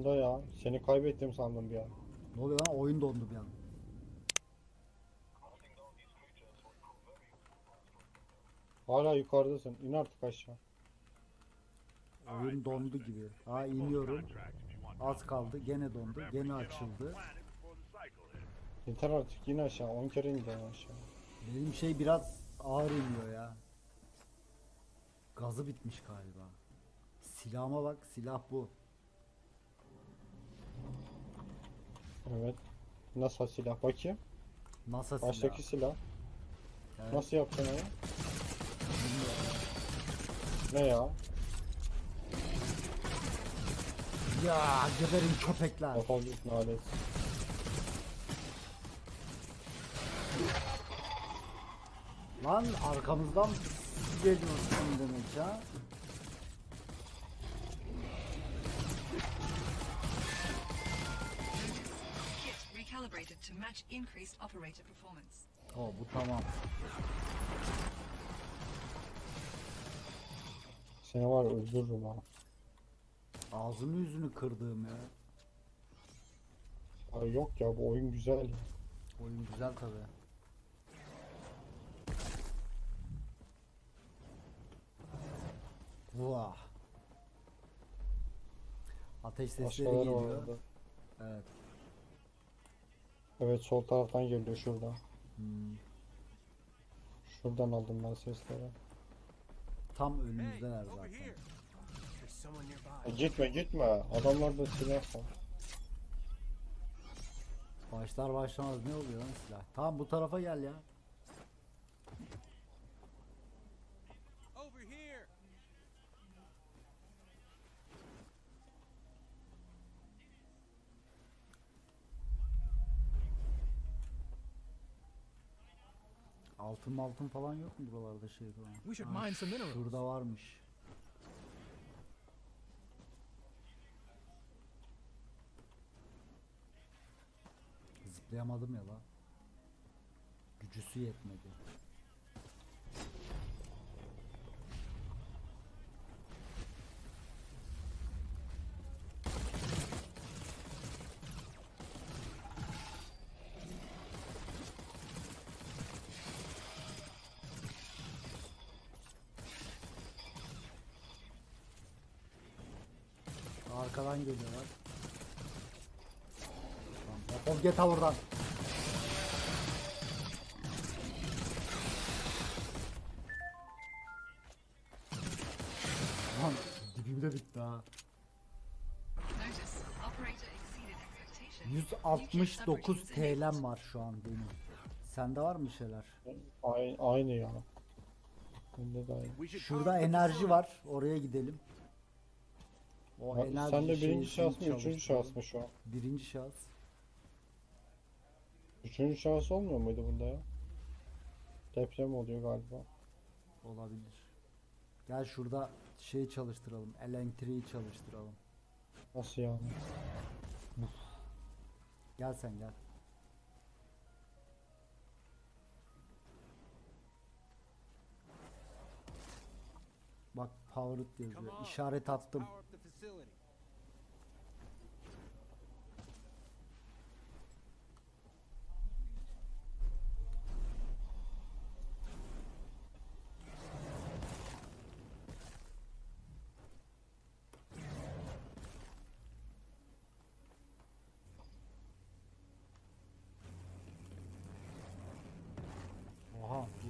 Yanımda ya. Seni kaybettim sandım bir an. Ne oluyor lan? Oyun dondu bir an. Hala yukarıdasın. İn artık aşağı. Oyun dondu gibi. Ha iniyorum. Az kaldı. Gene dondu. Gene açıldı. Yeter artık in aşağı. 10 kere indin aşağı. Benim şey biraz ağır iniyor ya. Gazı bitmiş galiba. Silahıma bak. Silah bu. Evet. Nasıl silah? Bakayım. Silahı. Baştaki silah. Evet, Nasıl yaptın onu? Ne ya? Ya geberin köpekler. Defol git. Lan arkamızdan geliyorsun demek ha. To match increased operator performance. O bu tamam. Seni var ya öldürürüm ha. Ağzını yüzünü kırdığım ya. Ay yok ya bu oyun güzel. Oyun güzel tabi. Vah. Ateş sesleri Başkaları var geliyor. orada. Evet. Evet sol taraftan geliyor şuradan. Hmm. Şuradan aldım ben sesleri. Tam zaten. Someone nearby. E, gitme gitme. Adamlarda silah var. Başlar başlamaz ne oluyor lan silah? Tamam bu tarafa gel ya. Altın altın falan yok mu buralarda şey falan? We should mine some minerals. Şurada varmış. Zıplayamadım ya la. Gücüsü yetmedi. Arkadan geliyorlar. Defol git ha buradan. Lan dibimde bitti ha. Notice, operator exceeded expectations. 169 TL'm var şu an benim. Sende var mı bir şeyler? Aynı, aynı ya. Bende de aynı. Şurada enerji var. Oraya gidelim. O enerji Sen de şeyi birinci şahıs mı, üçüncü çalıştıralım. şahıs mı şu an? Birinci şahıs. Üçüncü şahıs olmuyor muydu bunda ya? Deprem oluyor galiba. Olabilir. Gel şurada şey çalıştıralım. Elektriği çalıştıralım. Nasıl yani? Gel sen gel. Bak power it Come yazıyor. İşaret attım. Facility.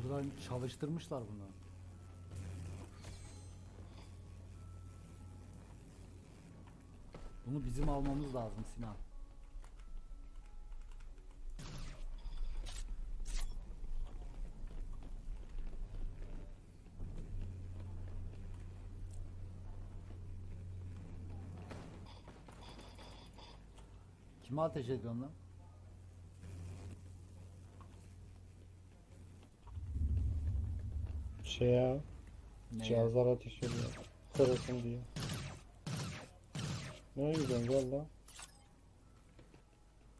Buradan çalıştırmışlar bunu. Bunu bizim almamız lazım Sinan. Kime ateş ediyorsun lan? Şeye, Neye? cihazlar ateş ediyor. Kırılsın diye. Ne güzel valla.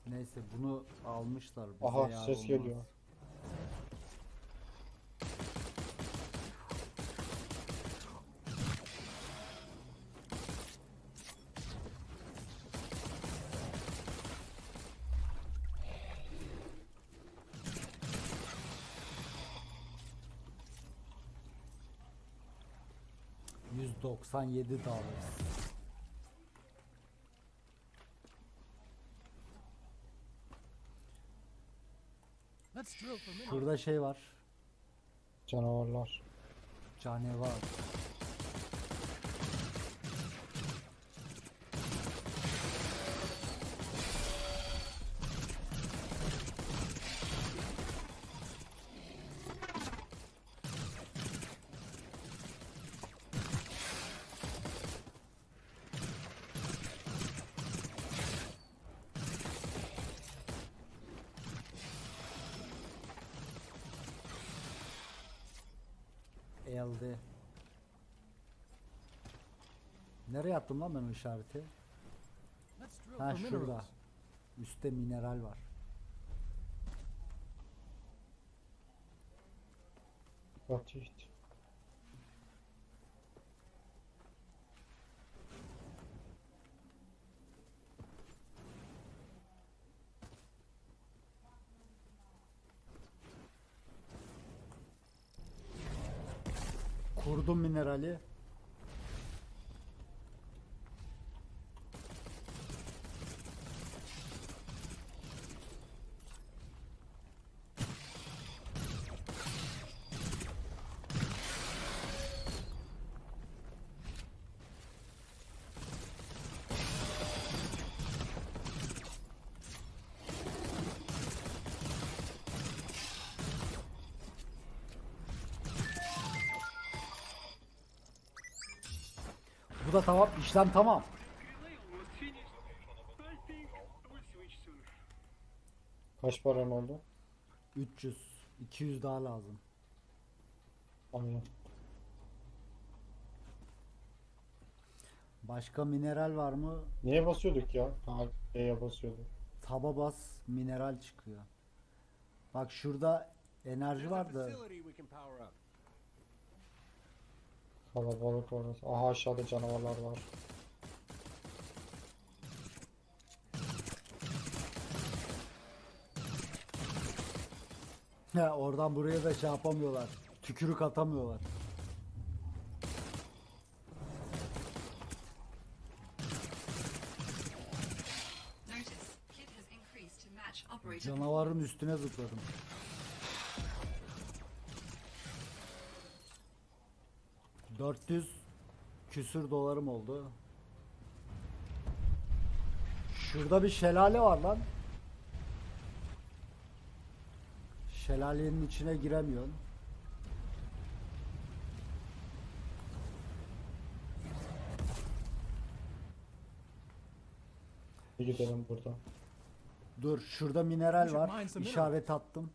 Neyse bunu almışlar. Bize Aha ses olmaz. geliyor. %97 dolar. Şurada şey var. Canavarlar. Canavar. Elde. Nereye attım lan ben o işareti? Ha şurada. Üstte mineral var. Fatih. Bu da tamam. işlem tamam. Kaç paran oldu? 300. 200 daha lazım. Aynen. Başka mineral var mı? Niye basıyorduk ya? Ha, E'ye basıyorduk. Taba bas mineral çıkıyor. Bak şurada enerji var da facility we can power up. Kalabalık orası. Aha aşağıda canavarlar var. He, oradan buraya da şey yapamıyorlar. Tükürük atamıyorlar. Canavarın üstüne zıpladım. ...400 küsür dolarım oldu. Şurada bir şelale var lan. Şelalenin içine giremiyorsun. Gidelim buradan. Dur şurada mineral var. İşaret attım.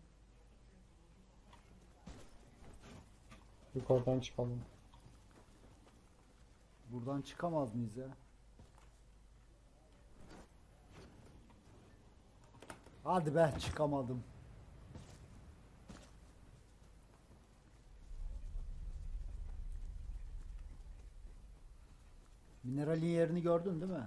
Yukarıdan çıkalım. Buradan çıkamaz mıyız ya? Hadi be çıkamadım. Mineralin yerini gördün değil mi?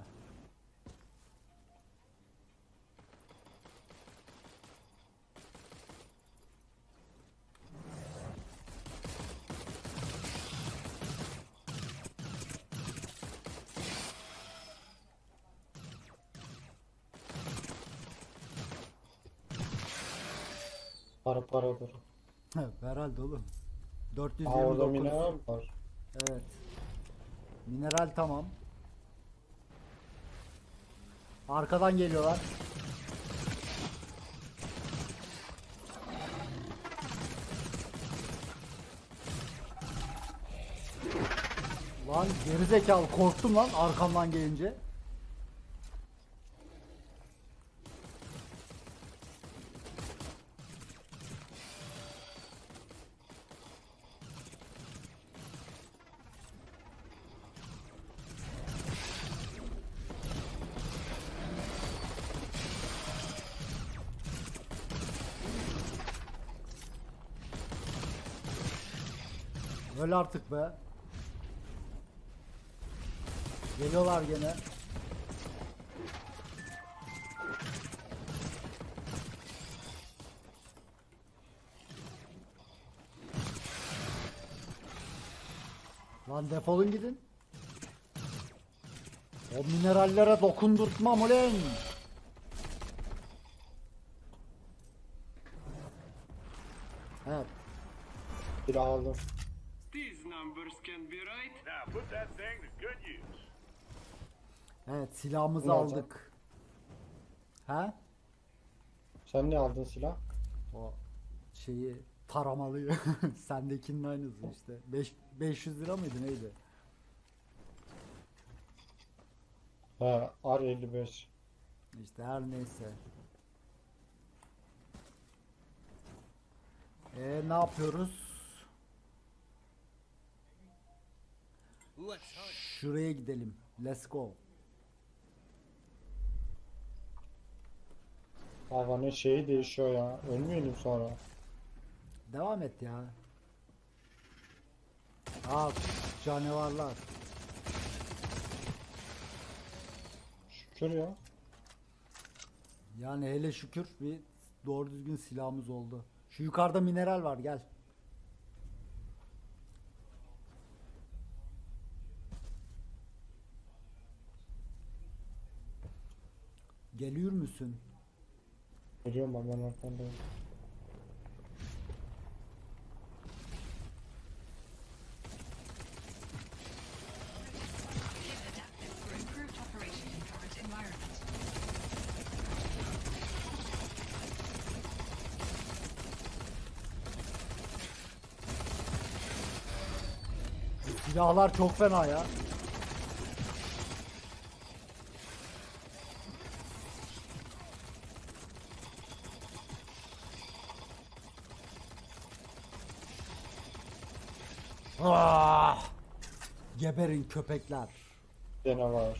Para paradır. Herhalde oğlum. Aa orada 429. mineral var. Evet. Mineral tamam. Arkadan geliyorlar. Lan gerizekalı korktum lan arkamdan gelince. Öl artık be. Geliyorlar gene. Lan defolun gidin. O minerallere dokundurtmam ulan. Evet. Silah aldım. Evet silahımızı Ne olacak? aldık. He? Sen ne aldın silah? O şeyi taramalıyı. Sendekinin aynısı işte. Beş, 500 lira mıydı neydi? He R55. İşte her neyse. E ne yapıyoruz? Şuraya gidelim. Let's go. Havanın şeyi değişiyor ya. Ölmeyelim sonra. Devam et ya. Aa canavarlar. Şükür ya. Yani hele şükür bir doğru düzgün silahımız oldu. Şu yukarıda mineral var gel. Geliyor musun? Biliyorum ben ben arkandayım. Silahlar çok fena ya. Ah! Geberin köpekler. Gene var.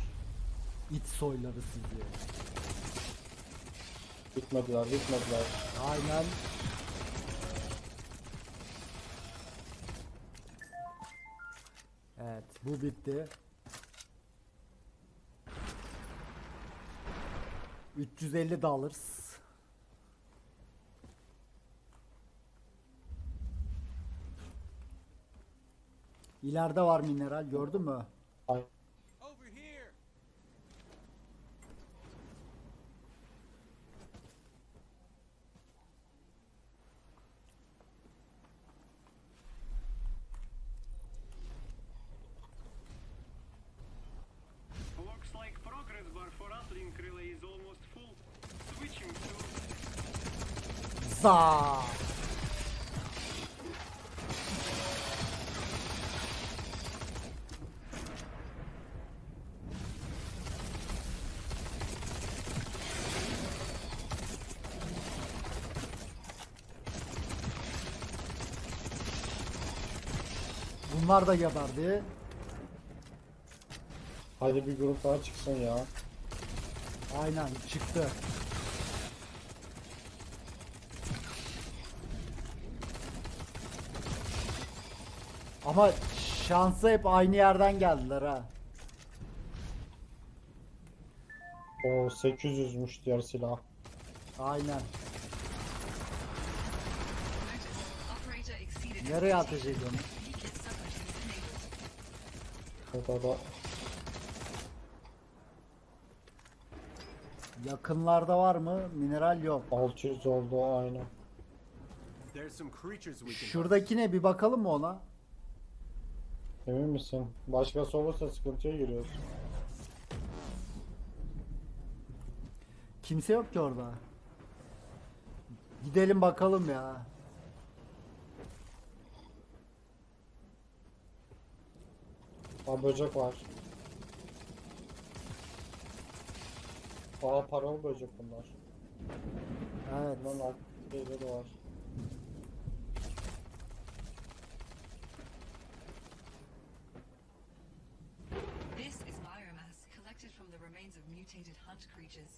İç soyları sizi. Bitmediler bitmediler. Aynen. Evet, bu bitti. 350 dollars. İleride var mineral, gördün mü? Ay, Bunlar da geberdi. hadi bir grup daha çıksın ya. Aynen çıktı. Ama şansa hep aynı yerden geldiler ha. O 800'müş diğer silah. Aynen. Nereye ateş expectations. Ediyorsun? Leakage subroutines enabled. Orada da Yakınlarda var mı? Mineral yok. 600 oldu aynı. There's some creatures we can. hunt. Şuradakine bir bakalım mı ona? Emin misin? Başkası olursa sıkıntıya giriyoruz. Kimse yok ki orada. Gidelim bakalım ya. Aa böcek var. Aa paralı böcek bunlar. Evet. Bunların alt şeyleri var. This is biomass collected from the remains of mutated hunt creatures.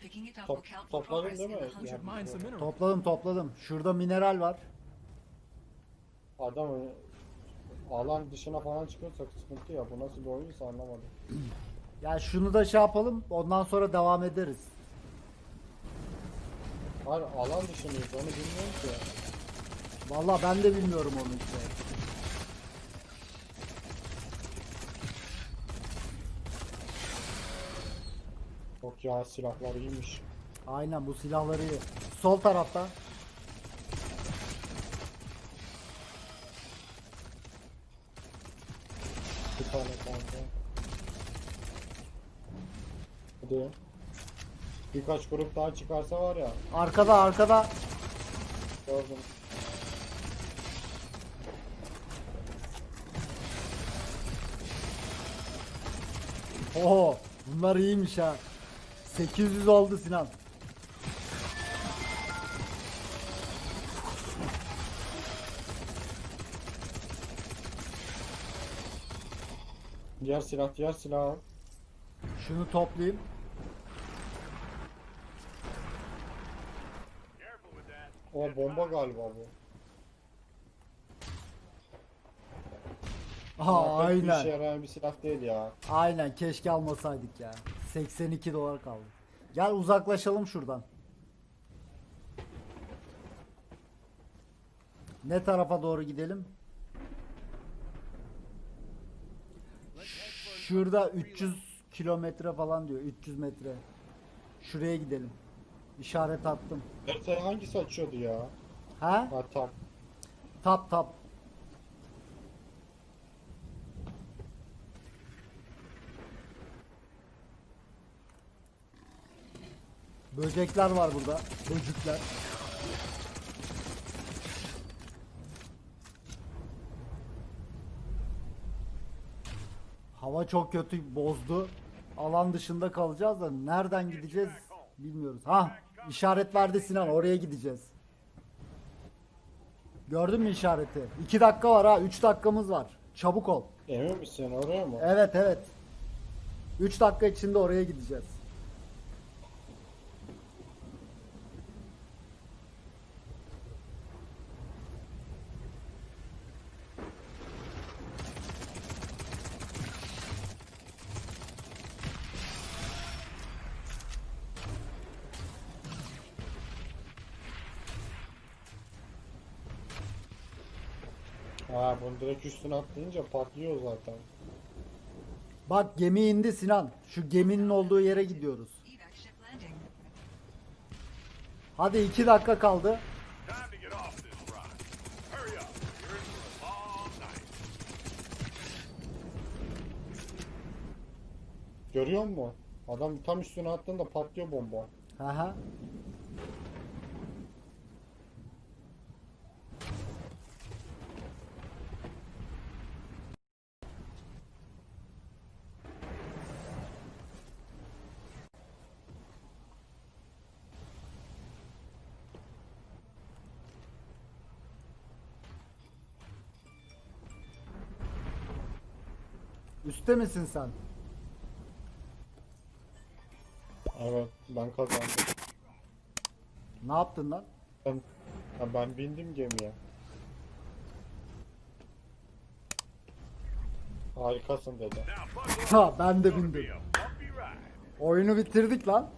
Picking it up Top- will count for topladın değil mi? Yani-. Topladım topladım. Şurada mineral var. Adam alan dışına falan çıkıyorsak sıkıntı ya. Bu nasıl bir oyunsa anlamadım. Ya şunu da şey yapalım. Ondan sonra devam ederiz. Hayır alan dışındayız onu bilmiyorum ki. Vallahi ben de bilmiyorum onu işte. Yok ya silahlar iyiymiş. Aynen bu silahları iyi. Sol tarafta. Tane kaldı. Hadi. Birkaç grup daha çıkarsa var ya. Arkada arkada. Gördüm. Oho bunlar iyiymiş ha. 800 oldu Sinan. Diğer silah diğer silah. Şunu toplayayım. O bomba galiba bu. Aa, Pek Bir işe aynen. yarayan bir silah değil ya. Aynen keşke almasaydık ya. 82 dolar kaldı. Gel uzaklaşalım şuradan. Ne tarafa doğru gidelim? Şurada 300 kilometre falan diyor. 300 metre. Şuraya gidelim. İşaret attım. Haritayı hangisi açıyordu ya? Ha? Ha tam. Tap tap. Böcekler var burada. Böcükler. Hava çok kötü bozdu. Alan dışında kalacağız da nereden gideceğiz bilmiyoruz. Ha işaret verdi Sinan oraya gideceğiz. Gördün mü işareti? 2 dakika var ha 3 dakikamız var. Çabuk ol. Emin misin oraya mı? Evet evet. 3 dakika içinde oraya gideceğiz. Ha bunu direkt üstüne atlayınca patlıyor zaten. Bak gemi indi Sinan. Şu geminin olduğu yere gidiyoruz. Hadi 2 dakika kaldı. Görüyor musun? Adam tam üstüne attığında patlıyor bomba. Aha. Üste misin sen? Evet ben kazandım. Ne yaptın lan? Ben, ha, ben bindim gemiye. Harikasın dedi. Ha ben de bindim. Oyunu bitirdik lan.